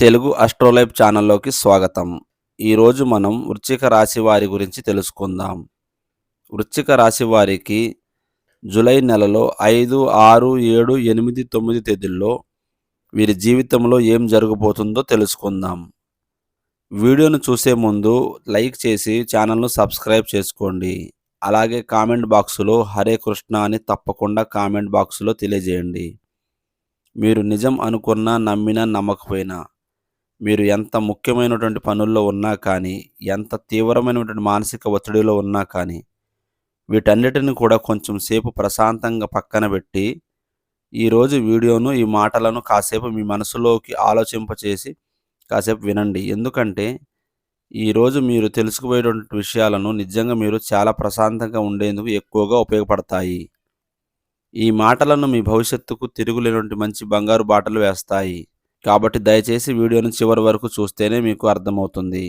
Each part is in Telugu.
తెలుగు అస్ట్రోలైఫ్ ఛానల్లోకి స్వాగతం. ఈరోజు మనం వృశ్చిక రాశి వారి గురించి తెలుసుకుందాం. వృశ్చిక రాశి వారికి జూలై నెలలో ఐదు ఆరు ఏడు ఎనిమిది తొమ్మిది తేదీల్లో వీరి జీవితంలో ఏం జరగబోతుందో తెలుసుకుందాం. వీడియోను చూసే ముందు లైక్ చేసి ఛానల్ను సబ్స్క్రైబ్ చేసుకోండి. అలాగే కామెంట్ బాక్సులో హరే కృష్ణ అని తప్పకుండా కామెంట్ బాక్సులో తెలియజేయండి. మీరు నిజం అనుకున్నా నమ్మినా నమ్మకపోయినా మీరు ఎంత ముఖ్యమైనటువంటి పనుల్లో ఉన్నా కానీ ఎంత తీవ్రమైనటువంటి మానసిక ఒత్తిడిలో ఉన్నా కానీ వీటన్నిటిని కూడా కొంచెం సేపు ప్రశాంతంగా పక్కన పెట్టి ఈరోజు వీడియోను ఈ మాటలను కాసేపు మీ మనసులోకి ఆలోచింపచేసి కాసేపు వినండి. ఎందుకంటే ఈరోజు మీరు తెలుసుకుపోయేటువంటి విషయాలను నిజంగా మీరు చాలా ప్రశాంతంగా ఉండేందుకు ఎక్కువగా ఉపయోగపడతాయి. ఈ మాటలను మీ భవిష్యత్తుకు తిరుగులేనటువంటి మంచి బంగారు బాటలు వేస్తాయి. కాబట్టి దయచేసి వీడియోను చివరి వరకు చూస్తేనే మీకు అర్థమవుతుంది.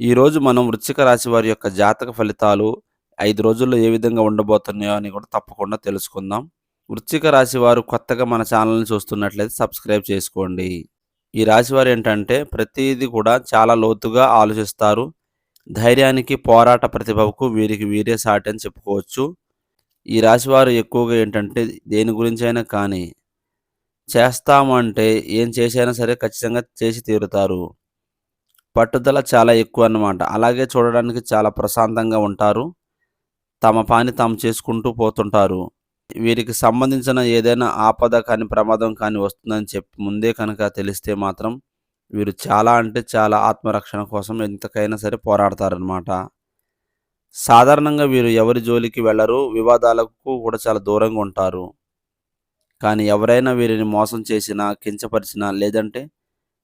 ఈరోజు మనం వృశ్చిక రాశి వారి యొక్క జాతక ఫలితాలు ఐదు రోజుల్లో ఏ విధంగా ఉండబోతున్నాయో అని కూడా తప్పకుండా తెలుసుకుందాం. వృశ్చిక రాశి వారు కొత్తగా మన ఛానల్ని చూస్తున్నట్లయితే సబ్స్క్రైబ్ చేసుకోండి. ఈ రాశి వారు ఏంటంటే ప్రతిదీ కూడా చాలా లోతుగా ఆలోచిస్తారు. ధైర్యానికి పోరాట ప్రతిభకు వీరికి వీరే సాటి అని చెప్పుకోవచ్చు. ఈ రాశివారు ఎక్కువగా ఏంటంటే దేని గురించి అయినా కానీ చేస్తామంటే ఏం చేసైనా సరే ఖచ్చితంగా చేసి తీరుతారు. పట్టుదల చాలా ఎక్కువ అన్నమాట అలాగే చూడడానికి చాలా ప్రశాంతంగా ఉంటారు. తమ పని తాము చేసుకుంటూ పోతుంటారు. వీరికి సంబంధించిన ఏదైనా ఆపద కానీ ప్రమాదం కానీ వస్తుందని చెప్పి ముందే కనుక తెలిస్తే మాత్రం వీరు చాలా అంటే చాలా ఆత్మరక్షణ కోసం ఎంతకైనా సరే పోరాడతారనమాట సాధారణంగా వీరు ఎవరి జోలికి వెళ్ళరు వివాదాలకు కూడా చాలా దూరంగా ఉంటారు. కానీ ఎవరైనా వీరిని మోసం చేసినా కించపరిచినా లేదంటే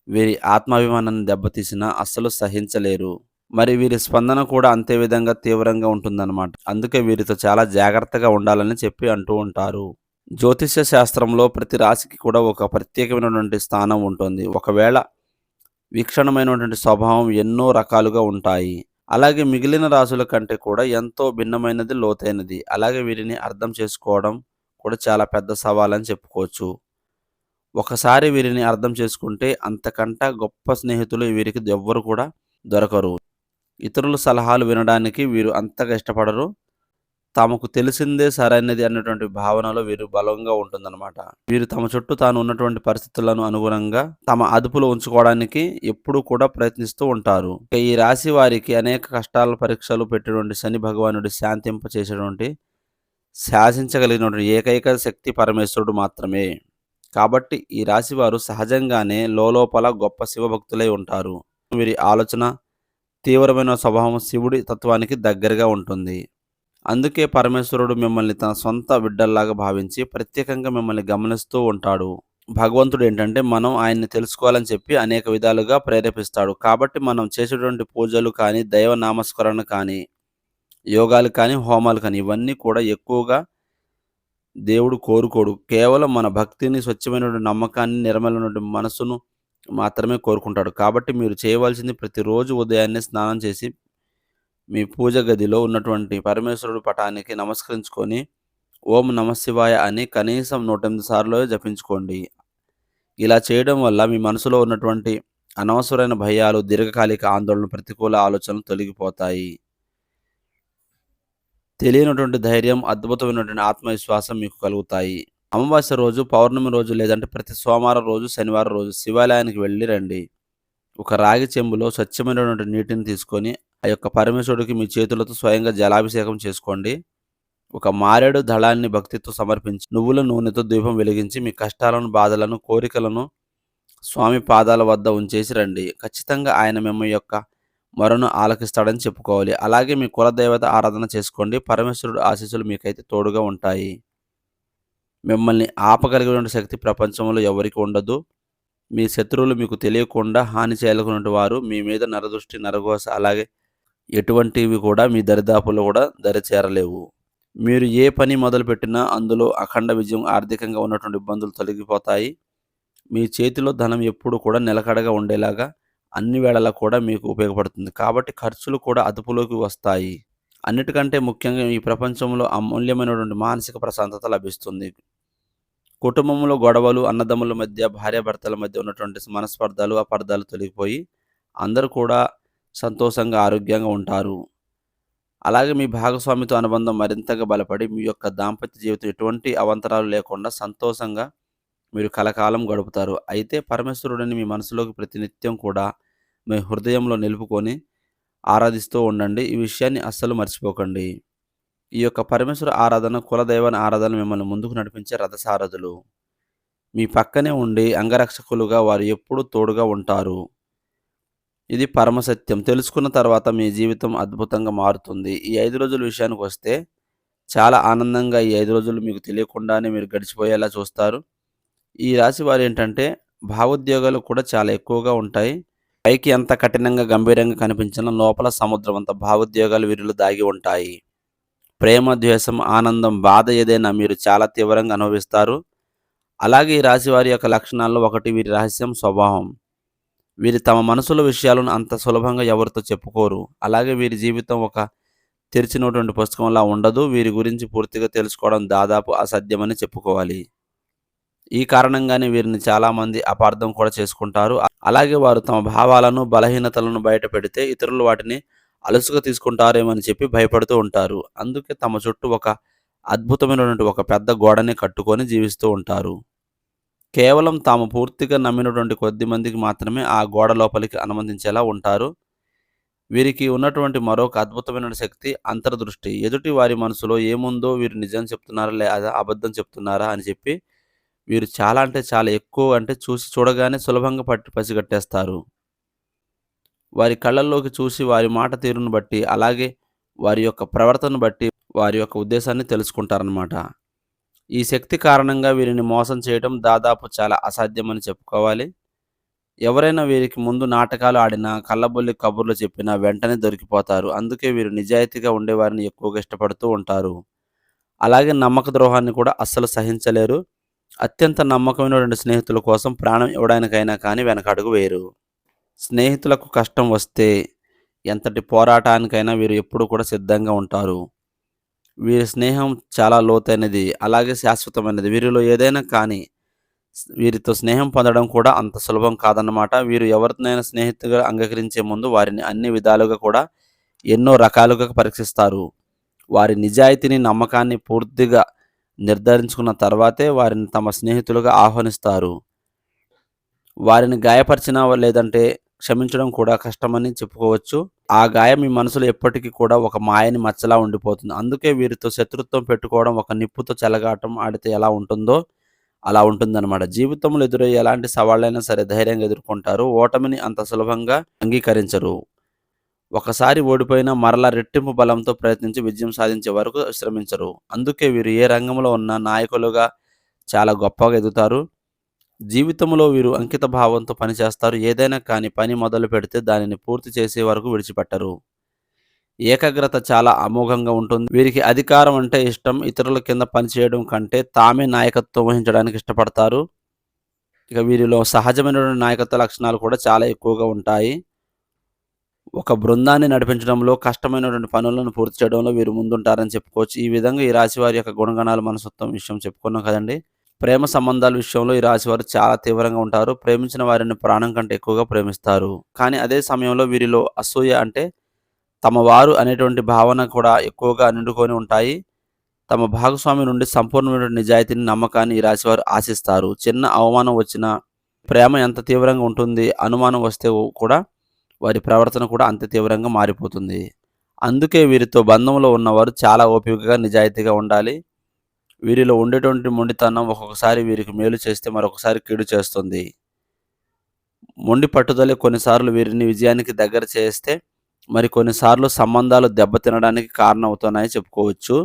వీరి ఆత్మాభిమానాన్ని దెబ్బతీసినా అస్సలు సహించలేరు. మరి వీరి స్పందన కూడా అంతే విధంగా తీవ్రంగా ఉంటుందన్నమాట. అందుకే వీరితో చాలా జాగ్రత్తగా ఉండాలని చెప్పి అంటూ ఉంటారు. జ్యోతిష్య శాస్త్రంలో ప్రతి రాశికి కూడా ఒక ప్రత్యేకమైనటువంటి స్థానం ఉంటుంది. ఒకవేళ వీక్షణమైనటువంటి స్వభావం ఎన్నో రకాలుగా ఉంటాయి. అలాగే మిగిలిన రాశుల కంటే కూడా ఎంతో భిన్నమైనది లోతైనది. అలాగే వీరిని అర్థం చేసుకోవడం కూడా చాలా పెద్ద సవాల్ అని చెప్పుకోవచ్చు. ఒకసారి వీరిని అర్థం చేసుకుంటే అంతకంట గొప్ప స్నేహితులు వీరికి ఎవ్వరు కూడా దొరకరు. ఇతరుల సలహాలు వినడానికి వీరు అంతగా ఇష్టపడరు. తమకు తెలిసిందే సరైనది అన్నటువంటి భావనలో వీరు బలంగా ఉంటుందన్నమాట. వీరు తమ చుట్టూ తాను ఉన్నటువంటి పరిస్థితులను అనుగుణంగా తమ అదుపులో ఉంచుకోవడానికి ఎప్పుడూ కూడా ప్రయత్నిస్తూ ఉంటారు. ఈ రాశి వారికి అనేక కష్టాల పరీక్షలు పెట్టినటువంటి శని భగవానుడి శాంతింప చేసేటువంటి శాసించగలిగినటువంటి ఏకైక శక్తి పరమేశ్వరుడు మాత్రమే. కాబట్టి ఈ రాశి వారు సహజంగానే లోపల గొప్ప శివభక్తులై ఉంటారు. వీరి ఆలోచన తీవ్రమైన స్వభావం శివుడి తత్వానికి దగ్గరగా ఉంటుంది. అందుకే పరమేశ్వరుడు మిమ్మల్ని తన సొంత బిడ్డల్లాగా భావించి ప్రత్యేకంగా మిమ్మల్ని గమనిస్తూ ఉంటాడు. భగవంతుడు ఏంటంటే మనం ఆయన్ని తెలుసుకోవాలని చెప్పి అనేక విధాలుగా ప్రేరేపిస్తాడు. కాబట్టి మనం చేసేటువంటి పూజలు కానీ దైవ నామస్మరణ కానీ యోగాలు కానీ హోమాలు కానీ ఇవన్నీ కూడా ఎక్కువగా దేవుడు కోరుకోడు. కేవలం మన భక్తిని స్వచ్ఛమైనటువంటి నమ్మకాన్ని నిర్మలైనటువంటి మనసును మాత్రమే కోరుకుంటాడు. కాబట్టి మీరు చేయవలసింది ప్రతిరోజు ఉదయాన్నే స్నానం చేసి మీ పూజ గదిలో ఉన్నటువంటి పరమేశ్వరుడు పటానికి నమస్కరించుకొని ఓం నమశివాయ అని కనీసం నూట ఎనిమిది సార్లు జపించుకోండి. ఇలా చేయడం వల్ల మీ మనసులో ఉన్నటువంటి అనవసరమైన భయాలు దీర్ఘకాలిక ఆందోళన ప్రతికూల ఆలోచనలు తొలగిపోతాయి. తెలియనటువంటి ధైర్యం అద్భుతమైనటువంటి ఆత్మవిశ్వాసం మీకు కలుగుతాయి. అమావాస్య రోజు పౌర్ణమి రోజు లేదంటే ప్రతి సోమవారం రోజు శనివారం రోజు శివాలయానికి వెళ్ళి రండి. ఒక రాగి చెంబులో స్వచ్ఛమైనటువంటి నీటిని తీసుకొని ఆ యొక్క పరమేశ్వరుడికి మీ చేతులతో స్వయంగా జలాభిషేకం చేసుకోండి. ఒక మారేడు దళాన్ని భక్తితో సమర్పించి నువ్వుల నూనెతో దీపం వెలిగించి మీ కష్టాలను బాధలను కోరికలను స్వామి పాదాల వద్ద ఉంచేసి రండి. ఖచ్చితంగా ఆయన మిమ్మ యొక్క మొరను ఆలకిస్తాడని చెప్పుకోవాలి. అలాగే మీ కులదేవత ఆరాధన చేసుకోండి. పరమేశ్వరుడు ఆశీస్సులు మీకైతే తోడుగా ఉంటాయి. మిమ్మల్ని ఆపగలిగినటువంటి శక్తి ప్రపంచంలో ఎవరికి ఉండదు. మీ శత్రువులు మీకు తెలియకుండా హాని చేయగలిగినటువంటి వారు మీ మీద నరదృష్టి నరఘోష అలాగే ఎటువంటివి కూడా మీ దరిదాపులో కూడా దరిచేరలేవు. మీరు ఏ పని మొదలుపెట్టినా అందులో అఖండ విజయం ఆర్థికంగా ఉన్నటువంటి ఇబ్బందులు తొలగిపోతాయి. మీ చేతిలో ధనం ఎప్పుడు కూడా నిలకడగా ఉండేలాగా అన్ని వేళలా కూడా మీకు ఉపయోగపడుతుంది. కాబట్టి ఖర్చులు కూడా అదుపులోకి వస్తాయి. అన్నిటికంటే ముఖ్యంగా ఈ ప్రపంచంలో అమూల్యమైనటువంటి మానసిక ప్రశాంతత లభిస్తుంది. కుటుంబంలో గొడవలు అన్నదమ్ముల మధ్య భార్యాభర్తల మధ్య ఉన్నటువంటి మనస్పర్ధలు అపార్థాలు తొలగిపోయి అందరూ కూడా సంతోషంగా ఆరోగ్యంగా ఉంటారు. అలాగే మీ భాగస్వామితో అనుబంధం మరింతగా బలపడి మీ యొక్క దాంపత్య జీవితం ఎటువంటి అవంతరాలు లేకుండా సంతోషంగా మీరు కలకాలం గడుపుతారు. అయితే పరమేశ్వరుడిని మీ మనసులోకి ప్రతినిత్యం కూడా మీ హృదయంలో నిలుపుకొని ఆరాధిస్తూ ఉండండి. ఈ విషయాన్ని అస్సలు మర్చిపోకండి. ఈ యొక్క పరమేశ్వర ఆరాధన కులదైవాన్ని ఆరాధన మిమ్మల్ని ముందుకు నడిపించే రథసారథులు. మీ పక్కనే ఉండి అంగరక్షకులుగా వారు ఎప్పుడూ తోడుగా ఉంటారు. ఇది పరమసత్యం తెలుసుకున్న తర్వాత మీ జీవితం అద్భుతంగా మారుతుంది. ఈ ఐదు రోజుల విషయానికి వస్తే చాలా ఆనందంగా ఈ ఐదు రోజులు మీకు తెలియకుండానే మీరు గడిచిపోయేలా చూస్తారు. ఈ రాశి వారు ఏంటంటే భావోద్యోగాలు కూడా చాలా ఎక్కువగా ఉంటాయి. పైకి ఎంత కఠినంగా గంభీరంగా కనిపించినా లోపల సముద్రం అంత భావోద్యోగాలు వీరిలో దాగి ఉంటాయి. ప్రేమ ద్వేషం ఆనందం బాధ ఏదైనా మీరు చాలా తీవ్రంగా అనుభవిస్తారు. అలాగే ఈ రాశి వారి యొక్క లక్షణాల్లో ఒకటి వీరి రహస్యం స్వభావం. వీరి తమ మనసుల విషయాలను అంత సులభంగా ఎవరితో చెప్పుకోరు. అలాగే వీరి జీవితం ఒక తెరిచినటువంటి పుస్తకంలా ఉండదు. వీరి గురించి పూర్తిగా తెలుసుకోవడం దాదాపు అసాధ్యమని చెప్పుకోవాలి. ఈ కారణంగానే వీరిని చాలామంది అపార్థం కూడా చేసుకుంటారు. అలాగే వారు తమ భావాలను బలహీనతలను బయట పెడితే ఇతరులు వాటిని అలుసుగా తీసుకుంటారేమని చెప్పి భయపడుతూ ఉంటారు. అందుకే తమ చుట్టూ ఒక అద్భుతమైనటువంటి ఒక పెద్ద గోడని కట్టుకొని జీవిస్తూ ఉంటారు. కేవలం తాము పూర్తిగా నమ్మినటువంటి కొద్ది మందికి మాత్రమే ఆ గోడ లోపలికి అనుమతించేలా ఉంటారు. వీరికి ఉన్నటువంటి మరొక అద్భుతమైన శక్తి అంతర్దృష్టి. ఎదుటి వారి మనసులో ఏముందో వీరు నిజం చెప్తున్నారా లేదా అబద్ధం చెప్తున్నారా అని చెప్పి వీరు చాలా అంటే చాలా ఎక్కువ అంటే చూసి చూడగానే సులభంగా పట్టి పసిగట్టేస్తారు వారి కళ్ళల్లోకి చూసి వారి మాట తీరును బట్టి అలాగే వారి యొక్క ప్రవర్తన బట్టి వారి యొక్క ఉద్దేశాన్ని తెలుసుకుంటారనమాట ఈ శక్తి కారణంగా వీరిని మోసం చేయడం దాదాపు చాలా అసాధ్యమని చెప్పుకోవాలి. ఎవరైనా వీరికి ముందు నాటకాలు ఆడినా కళ్ళబొల్లి కబుర్లు చెప్పినా వెంటనే దొరికిపోతారు. అందుకే వీరు నిజాయితీగా ఉండేవారిని ఎక్కువగా ఇష్టపడుతూ ఉంటారు. అలాగే నమ్మక ద్రోహాన్ని కూడా అస్సలు సహించలేరు. అత్యంత నమ్మకమైనటువంటి స్నేహితుల కోసం ప్రాణం ఇవ్వడానికైనా కానీ వెనకడుగు వేరు స్నేహితులకు కష్టం వస్తే ఎంతటి పోరాటానికైనా వీరు ఎప్పుడూ కూడా సిద్ధంగా ఉంటారు. వీరి స్నేహం చాలా లోతైనది అలాగే శాశ్వతమైనది. వీరిలో ఏదైనా కానీ వీరితో స్నేహం పొందడం కూడా అంత సులభం కాదన్నమాట. వీరు ఎవరినైనా స్నేహితుగా అంగీకరించే ముందు వారిని అన్ని విధాలుగా కూడా ఎన్నో రకాలుగా పరీక్షిస్తారు. వారి నిజాయితీని నమ్మకాన్ని పూర్తిగా నిర్ధారించుకున్న తర్వాతే వారిని తమ స్నేహితులుగా ఆహ్వానిస్తారు. వారిని గాయపరిచినా లేదంటే క్షమించడం కూడా కష్టమని చెప్పుకోవచ్చు. ఆ గాయం మీ మనసులో ఎప్పటికీ కూడా ఒక మాయని మచ్చలా ఉండిపోతుంది. అందుకే వీరితో శత్రుత్వం పెట్టుకోవడం ఒక నిప్పుతో చెలగాటం ఆడితే ఎలా ఉంటుందో అలా ఉంటుందన్నమాట. జీవితంలో ఎదురయ్యే ఎలాంటి సవాళ్ళైనా సరే ధైర్యంగా ఎదుర్కొంటారు. ఓటమిని అంత సులభంగా అంగీకరించరు. ఒకసారి ఓడిపోయినా మరలా రెట్టింపు బలంతో ప్రయత్నించి విజయం సాధించే వరకు శ్రమించరు. అందుకే వీరు ఏ రంగంలో ఉన్న నాయకులుగా చాలా గొప్పగా ఎదుగుతారు. జీవితంలో వీరు అంకిత భావంతో పనిచేస్తారు ఏదైనా కానీ పని మొదలు పెడితే దానిని పూర్తి చేసే వరకు విడిచిపెట్టరు. ఏకాగ్రత చాలా అమోఘంగా ఉంటుంది. వీరికి అధికారం అంటే ఇష్టం. ఇతరుల కింద పనిచేయడం కంటే తామే నాయకత్వం వహించడానికి ఇష్టపడతారు. ఇక వీరిలో సహజమైనటువంటి నాయకత్వ లక్షణాలు కూడా చాలా ఎక్కువగా ఉంటాయి. ఒక బృందాన్ని నడిపించడంలో కష్టమైనటువంటి పనులను పూర్తి చేయడంలో వీరు ముందుంటారని చెప్పుకోవచ్చు. ఈ విధంగా ఈ రాశి వారి యొక్క గుణగణాలు మనసత్వం విషయం చెప్పుకున్నాం కదండి. ప్రేమ సంబంధాల విషయంలో ఈ రాశి వారు చాలా తీవ్రంగా ఉంటారు. ప్రేమించిన వారిని ప్రాణం కంటే ఎక్కువగా ప్రేమిస్తారు. కానీ అదే సమయంలో వీరిలో అసూయ అంటే తమ వారు అనేటువంటి భావన కూడా ఎక్కువగా నిండుకొని ఉంటాయి. తమ భాగస్వామి నుండి సంపూర్ణమైన నిజాయితీని నమ్మకాన్ని ఈ రాశివారు ఆశిస్తారు. చిన్న అవమానం వచ్చినా ప్రేమ ఎంత తీవ్రంగా ఉంటుంది అనుమానం వస్తే కూడా వారి ప్రవర్తన కూడా అంత తీవ్రంగా మారిపోతుంది. అందుకే వీరితో బంధంలో ఉన్నవారు చాలా ఓపికగా నిజాయితీగా ఉండాలి. వీరిలో ఉండేటువంటి మొండితనం ఒక్కొక్కసారి వీరికి మేలు చేస్తే మరొకసారి కీడు చేస్తుంది. మొండి పట్టుదలే కొన్నిసార్లు వీరిని విజయానికి దగ్గర చేస్తే మరి కొన్నిసార్లు సంబంధాలు దెబ్బతినడానికి కారణమవుతున్నాయని చెప్పుకోవచ్చు.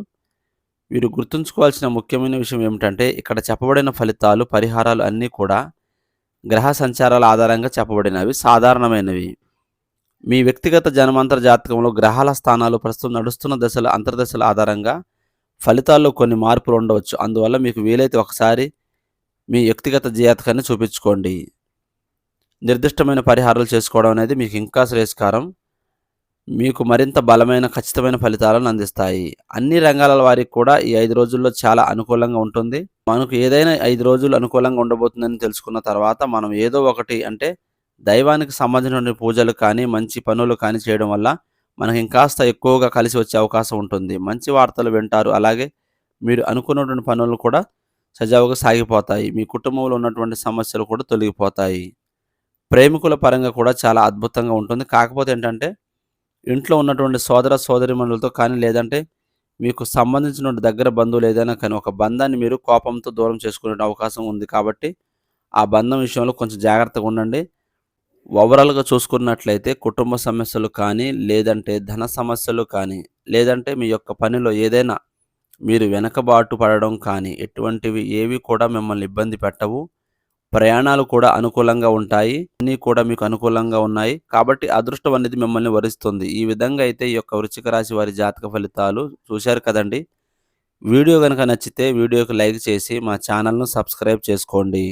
వీరు గుర్తుంచుకోవాల్సిన ముఖ్యమైన విషయం ఏమిటంటే ఇక్కడ చెప్పబడిన ఫలితాలు పరిహారాలు అన్నీ కూడా గ్రహ సంచారాల ఆధారంగా చెప్పబడినవి సాధారణమైనవి. మీ వ్యక్తిగత జన్మాంతర జాతకంలో గ్రహాల స్థానాలు ప్రస్తుతం నడుస్తున్న దశల అంతర్దశల ఆధారంగా ఫలితాల్లో కొన్ని మార్పులు ఉండవచ్చు. అందువల్ల మీకు వీలైతే ఒకసారి మీ వ్యక్తిగత జాతకాన్ని చూపించుకోండి. నిర్దిష్టమైన పరిహారాలు చేసుకోవడం అనేది మీకు ఇంకా శ్రేయస్కారం. మీకు మరింత బలమైన ఖచ్చితమైన ఫలితాలను అందిస్తాయి. అన్ని రంగాల వారికి కూడా ఈ ఐదు రోజుల్లో చాలా అనుకూలంగా ఉంటుంది. మనకు ఏదైనా ఐదు రోజులు అనుకూలంగా ఉండబోతుందని తెలుసుకున్న తర్వాత మనం ఏదో ఒకటి అంటే దైవానికి సంబంధించిన పూజలు కానీ మంచి పనులు కానీ చేయడం వల్ల మనకి ఇంకాస్త ఎక్కువగా కలిసి వచ్చే అవకాశం ఉంటుంది. మంచి వార్తలు వింటారు. అలాగే మీరు అనుకున్నటువంటి పనులు కూడా సజావుగా సాగిపోతాయి. మీ కుటుంబంలో ఉన్నటువంటి సమస్యలు కూడా తొలగిపోతాయి. ప్రేమికుల పరంగా కూడా చాలా అద్భుతంగా ఉంటుంది. కాకపోతే ఏంటంటే ఇంట్లో ఉన్నటువంటి సోదర సోదరిమణులతో కానీ లేదంటే మీకు సంబంధించిన దగ్గర బంధువులు ఏదైనా కానీ ఒక బంధాన్ని మీరు కోపంతో దూరం చేసుకునే అవకాశం ఉంది కాబట్టి ఆ బంధం విషయంలో కొంచెం జాగ్రత్తగా ఉండండి. ఓవరాల్గా చూసుకున్నట్లయితే కుటుంబ సమస్యలు కానీ లేదంటే ధన సమస్యలు కానీ లేదంటే మీ యొక్క పనిలో ఏదైనా మీరు వెనకబాటు పడడం కానీ ఎటువంటివి ఏవి కూడా మిమ్మల్ని ఇబ్బంది పెట్టవు. ప్రయాణాలు కూడా అనుకూలంగా ఉంటాయి. అన్నీ కూడా మీకు అనుకూలంగా ఉన్నాయి. కాబట్టి అదృష్టం అనేది మిమ్మల్ని వరిస్తుంది. ఈ విధంగా అయితే ఈ యొక్క వృచ్చిక రాశి వారి జాతక ఫలితాలు చూశారు కదండి. వీడియో కనుక నచ్చితే వీడియోకి లైక్ చేసి మా ఛానల్ను సబ్స్క్రైబ్ చేసుకోండి.